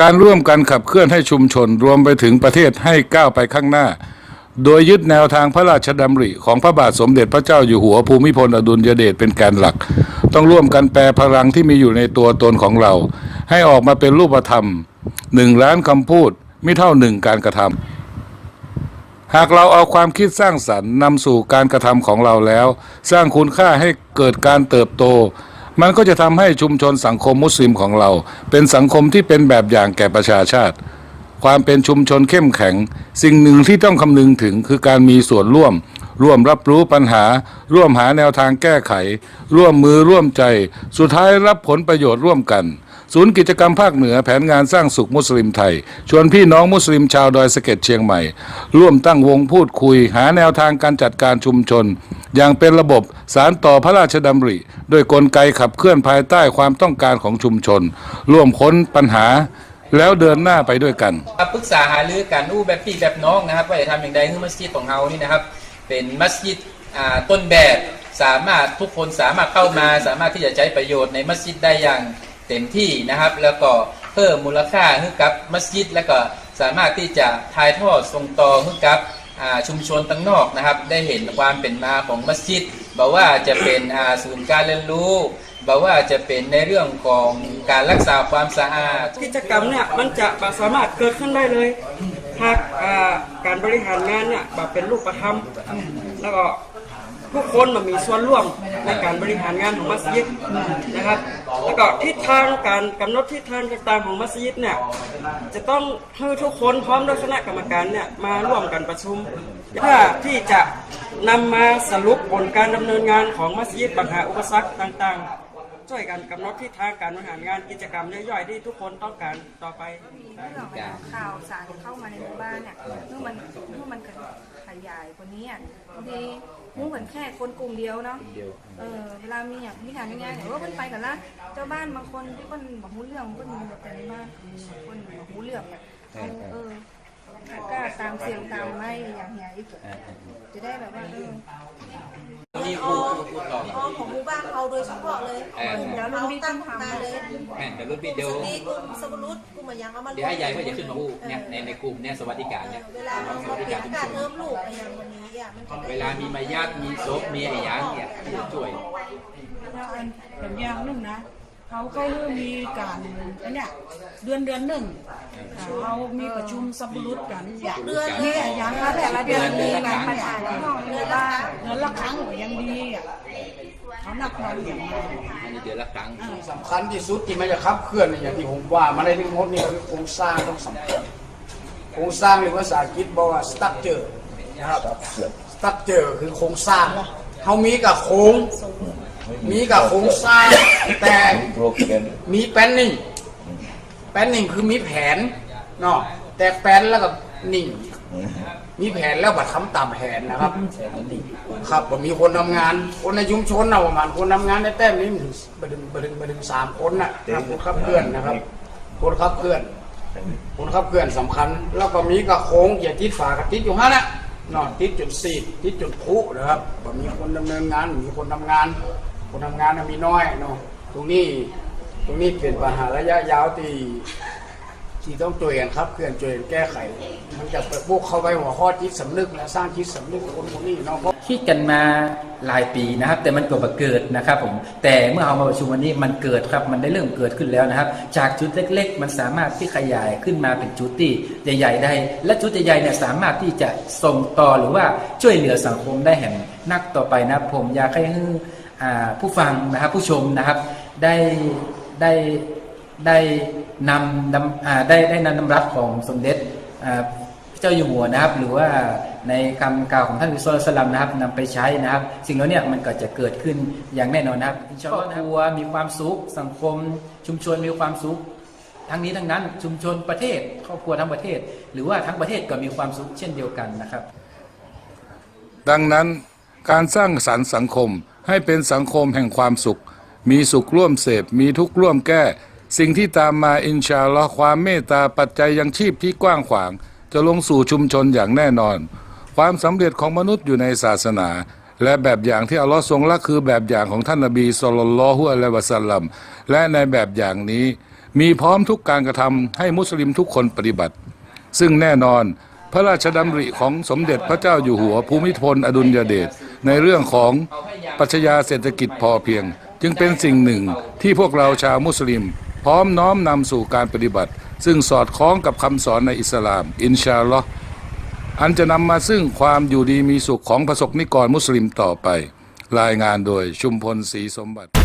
การร่วมกันขับเคลื่อนให้ชุมชนรวมไปถึงประเทศให้ก้าวไปข้างหน้า โดยยึดแนวทางพระราชดำริ ของพระบาทสมเด็จพระเจ้าอยู่หัวภูมิพลอดุลยเดชเป็นแกนหลัก ต้องร่วมกันแปลพลังที่มีอยู่ในตัวตนของเรา ให้ออกมาเป็นรูปธรรมหนึ่งล้านคำพูดไม่เท่าหนึ่งการกระทำหากเราเอาความคิดสร้างสรรค์นำสู่การกระทำของเราแล้ว สร้างคุณค่าให้เกิดการเติบโต มันก็จะทำให้ชุมชนสังคมมุสลิมของเรา เป็นสังคมที่เป็นแบบอย่างแก่ประชาชาติ ความเป็นชุมชนเข้มแข็ง สิ่งหนึ่งที่ต้องคำนึงถึงคือการมีส่วนร่วม ร่วมรับรู้ปัญหา ร่วมหาแนวทางแก้ไข ร่วมมือร่วมใจ สุดท้ายรับผลประโยชน์ร่วมกันศูนย์กิจกรรมภาคเหนือแผนงานสร้างสุขมุสลิมไทย ชวนพี่น้องมุสลิมชาวดอยสะเก็ดเชียงใหม่ ร่วมตั้งวงพูดคุย หาแนวทางการจัดการชุมชน อย่างเป็นระบบสารต่อพระราชดำริ ด้วยกลไกขับเคลื่อนภายใต้ความต้องการของชุมชน ร่วมค้นปัญหาแล้วเดินหน้าไปด้วยกันปรึกษาหารือกันอู้แบบพี่แบบน้องนะครับว่าจะทำอย่างไรให้มัสยิดของเรานี่นะครับ เป็นมัสยิดต้นแบบสามารถทุกคนสามารถเข้ามา สามารถที่จะใช้ประโยชน์ในมัสยิดได้อย่างเต็มที่นะครับ แล้วก็เพิ่มมูลค่าให้กับมัสยิด แล้วก็สามารถที่จะถ่ายทอดส่งต่อให้กับ ชุมชนตั้งนอกนะครับ ได้เห็นความเป็นมาของมัสยิดบอกว่าจะเป็นศูนย์การเรียนรู้บอกว่าจะเป็นในเรื่องของการรักษาความสะอาด กิจกรรมเนี่ยมันจะสามารถเกิดขึ้นได้เลย หากการบริหารงานเนี่ยแบบเป็นรูปธรรมแล้วก็ ทุกคนมามีส่วนร่วมในการบริหารงานของมัสยิดนะครับ แล้วก็ทิศทางการกำหนดทิศทางต่างๆของมัสยิดเนี่ยจะต้องให้ทุกคนพร้อมด้วยคณะกรรมการเนี่ยมาร่วมกันประชุมเพื่อที่จะนำมาสรุปผลการดำเนินงานของมัสยิดปัญหาอุปสรรคต่างๆ ช่วยกันกำหนดทิศทางการบริหารงานกิจกรรมย่อยๆที่ทุกคนต้องการต่อไปเรื่องข่าวสารเข้ามาในหมู่บ้านเนี่ยเมื่อมันเมื่อมันขยายกว่านี้อะบางทีมูเหมือนแค่คนกลุ่มเดียวเนาะเออเวลามีอย่างมีงานมีงานเนี่ยว่าเพิ่นไปกันละเจ้าบ้านบางคนที่เพิ่นบอกหูเรื่องเพิ่นมีแต่ในบ้านคนบอกหูเรื่องเนี่ยเขาเออก็ตามเสียงตามไม่อย่างเงี้ยอีกจะได้แบบว่าเออ นี่ผู้ผู้ต่อ อ๋อของหมู่บ้าน เราโดยเฉพาะเลยเออกลุ่มเราตั้งมาเลยแม่นแต่รุ่นพี่เดียวนี่กลุ่มสมุรุษกลุ่มอะไรยังเอามาเดี๋ยวให้ยายก็จะขึ้นมาพูดเนี่ยในในกลุ่มเนี่ยสวัสดิการเนี่ยเวลาเราสวัสดิเปลี่กายรนชุมกาชรนเริ่มลูกอะไรอย่างวันนี้อะมันจะเวลามีมาญาติมีศพมีอะไรอย่างเนี่ยจะช่วย แล้วอันอย่างอย่างหนึ่งนะ เขาก็มีการอันเนี้ยเดือนเดือนหนึ่งเขามีประชุมสัมรุษกันอย่างเดือนนี่อย่างละแต่ละเดือนมีกัการนประเนี่ยชาในห้องในหมู่บ้านเดือนละครั้งก็ยังดีอะเขานับวันอย่างนี้อันนี้เดือนละครั้งสำคัญที่สุดที่มันจะขับเคลื่อนเนี่ยอย่างที่ผมว่ามาในทั้งหมดนี่คือโครงสร้างต้องสำคัญโครงสร้างหรือภาษาอังกฤษบอกว่า structure นะครับ structure คือโครงสร้างเขามีกับโครง มีกับโครงสร้างแต่มีแป้นนิ่งแป้นนิ่งคือมีแผนเนาะแต่แป้นแล้วก็นิ่ง มีแผนแล้วบัดทำตามแผนนะครับครับผมมีคนทำงาน คนในชุมชนนะประมาณคนทำงานในแต้มนี้มันถึงบดึงบดึงบดึงสามคนนะครับคนขับเคลื่อนนะครับ คนขับเคลื่อนคนขับเคลื่อนสำคัญ แล้วก็มีกระโค้งอย่าติดฝากระติดอยู่ฮะนะ นอนติดจุดสีดติดจุดคุนะครับแบบมีคนดำเนินงานมีคนทำงาน คนทำงานมีน้อยเนาะตรงนี้ตรงนี้เป็นปัญหาระยะยาวที่ ที่ต้องช่วยกันครับเคลื่อนช่วยกันแก้ไข มันจะไปบุกเข้าไปหัวข้อจิตสำนึกและสร้างจิตสำนึกคนพวกนี้เนาะคิดกันมาหลายปีนะครับ แต่มันก็บ่เกิดนะครับผมแต่เมื่อเอามาประชุมวันนี้มันเกิดครับ มันได้เริ่มเกิดขึ้นแล้วนะครับ จากจุดเล็ก ๆ มันสามารถที่ขยายขึ้นมาเป็นจุดที่ใหญ่ๆได้ และจุดใหญ่ๆเนี่ยสามารถที่จะส่งต่อหรือว่าช่วยเหลือสังคมได้แห่งนักต่อไปนะผมอยากให้ผู้ฟังนะครับผู้ชมนะครับได้ได้ ได้นำนำอ่าได้ได้นำนำรับของสมเด็จอ่าพระเจ้าอยู่หัวนะครับ หรือว่าในคำกล่าวของท่านวิศวสลัมนะครับนำไปใช้นะครับ สิ่งเหล่านี้มันก็จะเกิดขึ้นอย่างแน่นอนนะครับอินชาอัลลอฮ์ครอบครัวมีความสุขสังคม ชุมชนมีความสุขทั้งนี้ทั้งนั้นชุมชนประเทศครอบครัวทั้งประเทศ หรือว่าทั้งประเทศก็มีความสุขเช่นเดียวกันนะครับ ดังนั้นการสร้างสรรค์สังคมให้เป็นสังคมแห่งความสุข มีสุขร่วมเสพมีทุกข์ร่วมแก้ สิ่งที่ตามมาอินชาลอความเมตตาปัจจัยยังชีพที่กว้างขวาง จะลงสู่ชุมชนอย่างแน่นอน ความสำเร็จของมนุษย์อยู่ในศาสนา และแบบอย่างที่อัลลอฮ์ทรงรักคือแบบอย่างของท่านนบีสุลต่านละฮุอะลัยวะสัลลัมและในแบบอย่างนี้ มีพร้อมทุกการกระทำให้มุสลิมทุกคนปฏิบัติ ซึ่งแน่นอนพระราชดำริของสมเด็จพระเจ้าอยู่หัวภูมิพลอดุลยเดชในเรื่องของปัชญาเศรษฐกิจพอเพียง จึงเป็นสิ่งหนึ่งที่พวกเราชาวมุสลิม พร้อมน้อมนำสู่การปฏิบัติ ซึ่งสอดคล้องกับคำสอนในอิสลาม อินชาอัลลอฮ์อันจะนำมาซึ่งความอยู่ดีมีสุขของประสบนิกรมุสลิมต่อไป รายงานโดยชุมพลศรีสมบัติ